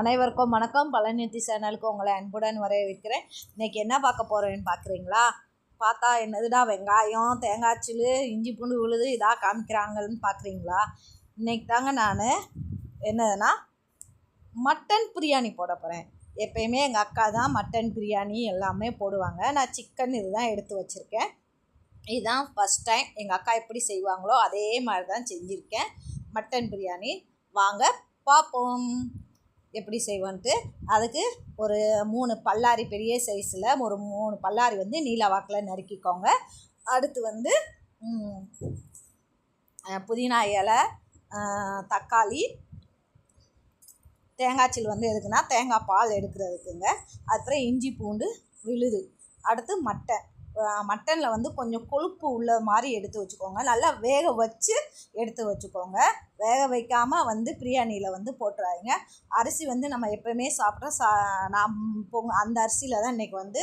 அனைவருக்கும் வணக்கம். பழனித்தி சேனலுக்கு உங்களை அன்புடன் வரவேற்கிறேன். இன்னைக்கு என்ன பார்க்க போகிறேன்னு பார்க்குறீங்களா? பார்த்தா என்னதுடா வெங்காயம் தேங்காய் சில்லு இஞ்சி பூண்டு விழுது இதாக காமிக்கிறாங்கன்னு பார்க்குறீங்களா? இன்னைக்கு தாங்க நான் என்னதுன்னா மட்டன் பிரியாணி போட போகிறேன் எப்பயுமே எங்கள் அக்கா தான் மட்டன் பிரியாணி எல்லாமே போடுவாங்க. நான் சிக்கன் இதுதான் எடுத்து வச்சுருக்கேன். இதுதான் ஃபஸ்ட் டைம் எங்கள் அக்கா எப்படி செய்வாங்களோ அதே மாதிரி தான் செஞ்சுருக்கேன். மட்டன் பிரியாணி. வாங்க பார்ப்போம். எப்படி செய்வோன்ட்டு அதுக்கு ஒரு மூணு பல்லாரி பெரிய சைஸில் ஒரு மூணு பல்லாரி வந்து நீலவாக்கில் நறுக்கிக்கோங்க. அடுத்து வந்து புதினா இலை தக்காளி தேங்காய்ச்சில் வந்து எதுக்குன்னா தேங்காய் பால் எடுக்கிறதுக்குங்க. அப்புறம் இஞ்சி பூண்டு விழுது. அடுத்து மட்டன் மட்டனில் வந்து கொஞ்சம் கொழுப்பு உள்ள மாதிரி எடுத்து வச்சுக்கோங்க. நல்லா வேக வச்சு எடுத்து வச்சுக்கோங்க. வேக வைக்காமல் வந்து பிரியாணியில் வந்து போட்டுறாதீங்க. அரிசி வந்து நம்ம எப்போயுமே சாப்பிட்ற சா நான் பொங்க அந்த அரிசியில் தான் இன்றைக்கி வந்து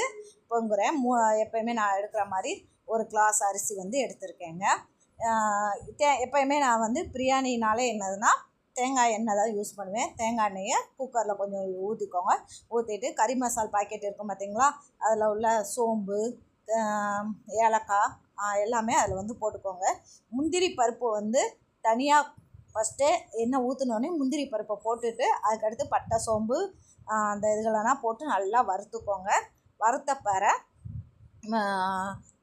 பொங்குறேன். மூ எப்போயுமே நான் எடுக்கிற மாதிரி ஒரு கிளாஸ் அரிசி வந்து எடுத்திருக்கேங்க. தே எப்போயுமே நான் வந்து பிரியாணினாலே என்னதுன்னா தேங்காய் எண்ணெய் தான் யூஸ் பண்ணுவேன். தேங்காய் எண்ணெயை குக்கரில் கொஞ்சம் ஊற்றிக்கோங்க ஊற்றிட்டு கறி மசால் பாக்கெட் இருக்கும் பார்த்தீங்களா அதில் உள்ள சோம்பு ஏலக்காய் எல்லாமே அதில் வந்து போட்டுக்கோங்க. முந்திரி பருப்பு வந்து தனியாக ஃபஸ்ட்டு எண்ணெய் ஊற்றினோடனே முந்திரி பருப்பை போட்டுட்டு அதுக்கடுத்து பட்டை சோம்பு அந்த இதுகளெல்லாம் போட்டு நல்லா வறுத்துக்கோங்க. வறுத்த பிற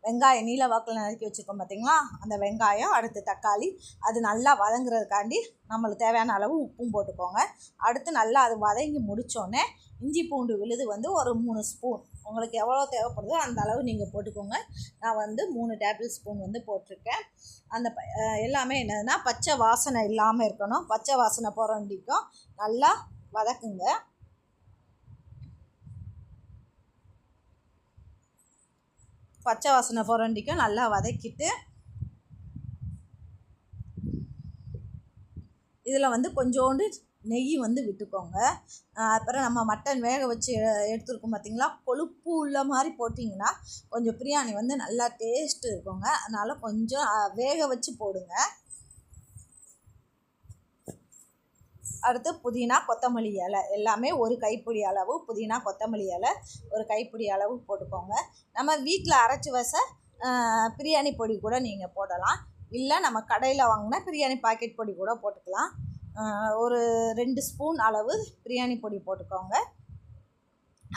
வெங்காயம் நீல வாக்கில் நறுக்கி வச்சுருக்கோம் பார்த்தீங்களா அந்த வெங்காயம் அடுத்து தக்காளி அது நல்லா வதங்குறதுக்காண்டி நம்மளுக்கு தேவையான அளவு உப்பும் போட்டுக்கோங்க. அடுத்து நல்லா அது வதங்கி முடித்தோடனே இஞ்சி பூண்டு விழுது வந்து ஒரு மூணு ஸ்பூன். உங்களுக்கு எவ்வளோ தேவைப்படுதோ அந்த அளவு நீங்கள் போட்டுக்கோங்க. நான் வந்து மூணு டேபிள் ஸ்பூன் வந்து போட்டிருக்கேன். அந்த எல்லாமே என்னதுன்னா பச்சை வாசனை இல்லாமல் இருக்கணும். பச்சை வாசனை போகிற நல்லா வதக்குங்க. பச்சை வாசனை போகிற நல்லா வதக்கிட்டு இதில் வந்து கொஞ்சோண்டு நெய் வந்து விட்டுக்கோங்க. அப்புறம் நம்ம மட்டன் வேக வச்சு எடுத்துருக்கோம் பார்த்தீங்களா கொழுப்பு உள்ள மாதிரி போட்டிங்கன்னா கொஞ்சம் பிரியாணி வந்து நல்லா டேஸ்ட் இருக்குங்க. அதனால் கொஞ்சம் வேக வச்சு போடுங்க. அடுத்து புதினா கொத்தமல்லி இலை. எல்லாமே ஒரு கைப்பிடி அளவு புதினா கொத்தமல்லி இலை ஒரு கைப்பிடி அளவு போட்டுக்கோங்க. நம்ம வீட்டில் அரைச்சி வச பிரியாணி பொடி கூட நீங்கள் போடலாம். இல்லை நம்ம கடையில் வாங்கினா பிரியாணி பாக்கெட் பொடி கூட போட்டுக்கலாம். ஒரு ரெண்டு ஸ்பூன் அளவு பிரியாணி பொடி போட்டுக்கோங்க.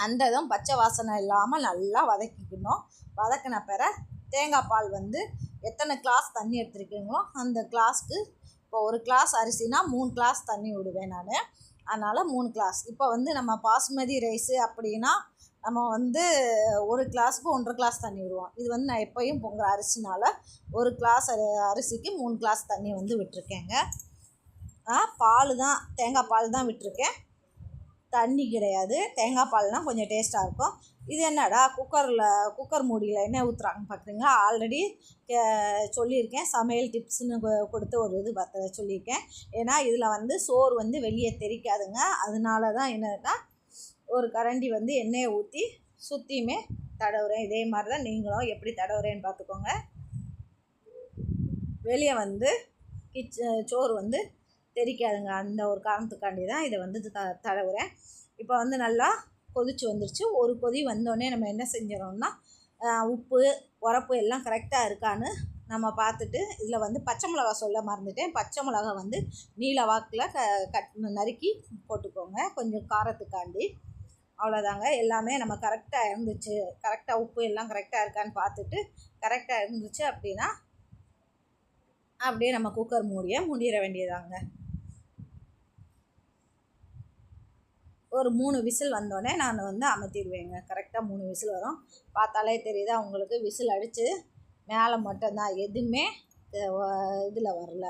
அந்த இதுவும் பச்சை வாசனை இல்லாமல் நல்லா வதக்கிக்கணும். வதக்கின பிற தேங்காய் பால் வந்து எத்தனை கிளாஸ் தண்ணி எடுத்துருக்கீங்களோ அந்த கிளாஸ்க்கு இப்போ ஒரு கிளாஸ் அரிசினா மூணு கிளாஸ் தண்ணி விடுவேன் நான். அதனால் மூணு கிளாஸ் இப்போ வந்து நம்ம பாஸ்மதி ரைஸு அப்படின்னா நம்ம வந்து ஒரு கிளாஸுக்கு ஒன்றரை கிளாஸ் தண்ணி விடுவோம். இது வந்து நான் எப்போயும் பொங்குற அரிசினால ஒரு கிளாஸ் அரிசிக்கு மூணு கிளாஸ் தண்ணி வந்து விட்டுருக்கேங்க. பால் தான் தேங்காய் பால் தான் விட்டுருக்கேன். தண்ணி கிடையாது. தேங்காய் பால்னால் கொஞ்சம் டேஸ்ட்டாக இருக்கும். இது என்னடா குக்கரில் குக்கர் மூடியில் என்ன ஊற்றுறாங்க பார்க்குறீங்களா ஆல்ரெடி சொல்லியிருக்கேன். சமையல் டிப்ஸ்னு கொ- கொடுத்து ஒரு இது பார்த்து சொல்லியிருக்கேன். ஏன்னா இதில் வந்து சோறு வந்து வெளியே தெரிக்காதுங்க. அதனால தான் என்னதுன்னா ஒரு கரண்டி வந்து எண்ணெயை ஊற்றி சுற்றியுமே தடவுறேன். இதே மாதிரி தான் நீங்களும் எப்படி தடவுறேன்னு பார்த்துக்கோங்க வெளியே வந்து கிச்ச சோறு வந்து தெரிக்காதுங்க. அந்த ஒரு காரணத்துக்காண்டி தான் இதை வந்து த தடவுறேன். இப்போ வந்து நல்லா கொதிச்சு வந்துருச்சு. ஒரு கொதி வந்தோடனே நம்ம என்ன செஞ்சிடணும்னா உப்பு உரப்பு எல்லாம் கரெக்டாக இருக்கான்னு நம்ம பார்த்துட்டு இதில் வந்து பச்சை மிளகா சொல்ல மறந்துட்டேன். பச்சை மிளகா வந்து நீல வாக்கில் க கட் நறுக்கி போட்டுக்கோங்க. கொஞ்சம் காரத்துக்காண்டி. அவ்வளோதாங்க. எல்லாமே நம்ம கரெக்டாக இருந்துச்சு. கரெக்டாக உப்பு எல்லாம் கரெக்டாக இருக்கான்னு பார்த்துட்டு கரெக்டாக இருந்துச்சு அப்படின்னா அப்படியே நம்ம குக்கர் மூடிய முடிகிற வேண்டியதாங்க. ஒரு மூணு விசில் வந்தோடனே நான் வந்து அமர்த்திடுவேங்க. கரெக்டாக மூணு விசில் வரும். பார்த்தாலே தெரியுதா உங்களுக்கு விசில் அடித்து மேலே மட்டும்தான். எதுவுமே இதில் வரல.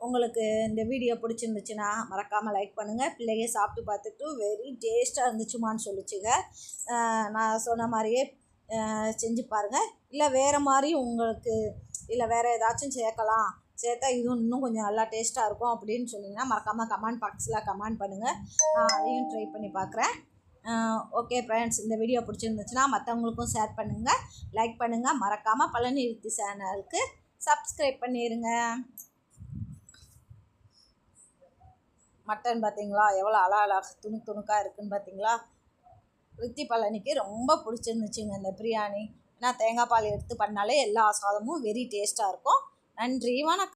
உங்களுக்கு இந்த வீடியோ பிடிச்சிருந்துச்சுன்னா மறக்காமல் லைக் பண்ணுங்கள் பிள்ளைங்க சாப்பிட்டு பார்த்துட்டு வெரி டேஸ்ட்டாக இருந்துச்சுமான்னு சொல்லிச்சுங்க. நான் சொன்ன மாதிரியே செஞ்சு பாருங்கள் இல்லை வேறு மாதிரி உங்களுக்கு இல்லை வேறு ஏதாச்சும் சேர்க்கலாம். சேர்த்தா இதுவும் இன்னும் கொஞ்சம் நல்லா டேஸ்ட்டாக இருக்கும் அப்படின்னு சொன்னிங்கன்னா மறக்காமல் கமெண்ட் பாக்ஸில் கமெண்ட் பண்ணுங்கள் நான் அதையும் ட்ரை பண்ணி பார்க்குறேன். ஓகே ஃப்ரெண்ட்ஸ் இந்த வீடியோ பிடிச்சிருந்துச்சுன்னா மற்றவங்களுக்கும் ஷேர் பண்ணுங்கள் லைக் பண்ணுங்கள் மறக்காமல் பழனி ரித்தி சேனலுக்கு சப்ஸ்கிரைப் பண்ணிடுங்க மட்டன் பார்த்தீங்களா எவ்வளோ அழகாக துணு துணுக்காக இருக்குன்னு பார்த்தீங்களா? ரித்தி பழனிக்கு ரொம்ப பிடிச்சிருந்துச்சுங்க இந்த பிரியாணி. ஏன்னா தேங்காய் பால் எடுத்து பண்ணாலே எல்லா சாதமும் வெரி டேஸ்ட்டாக இருக்கும். நன்றி வணக்கம்.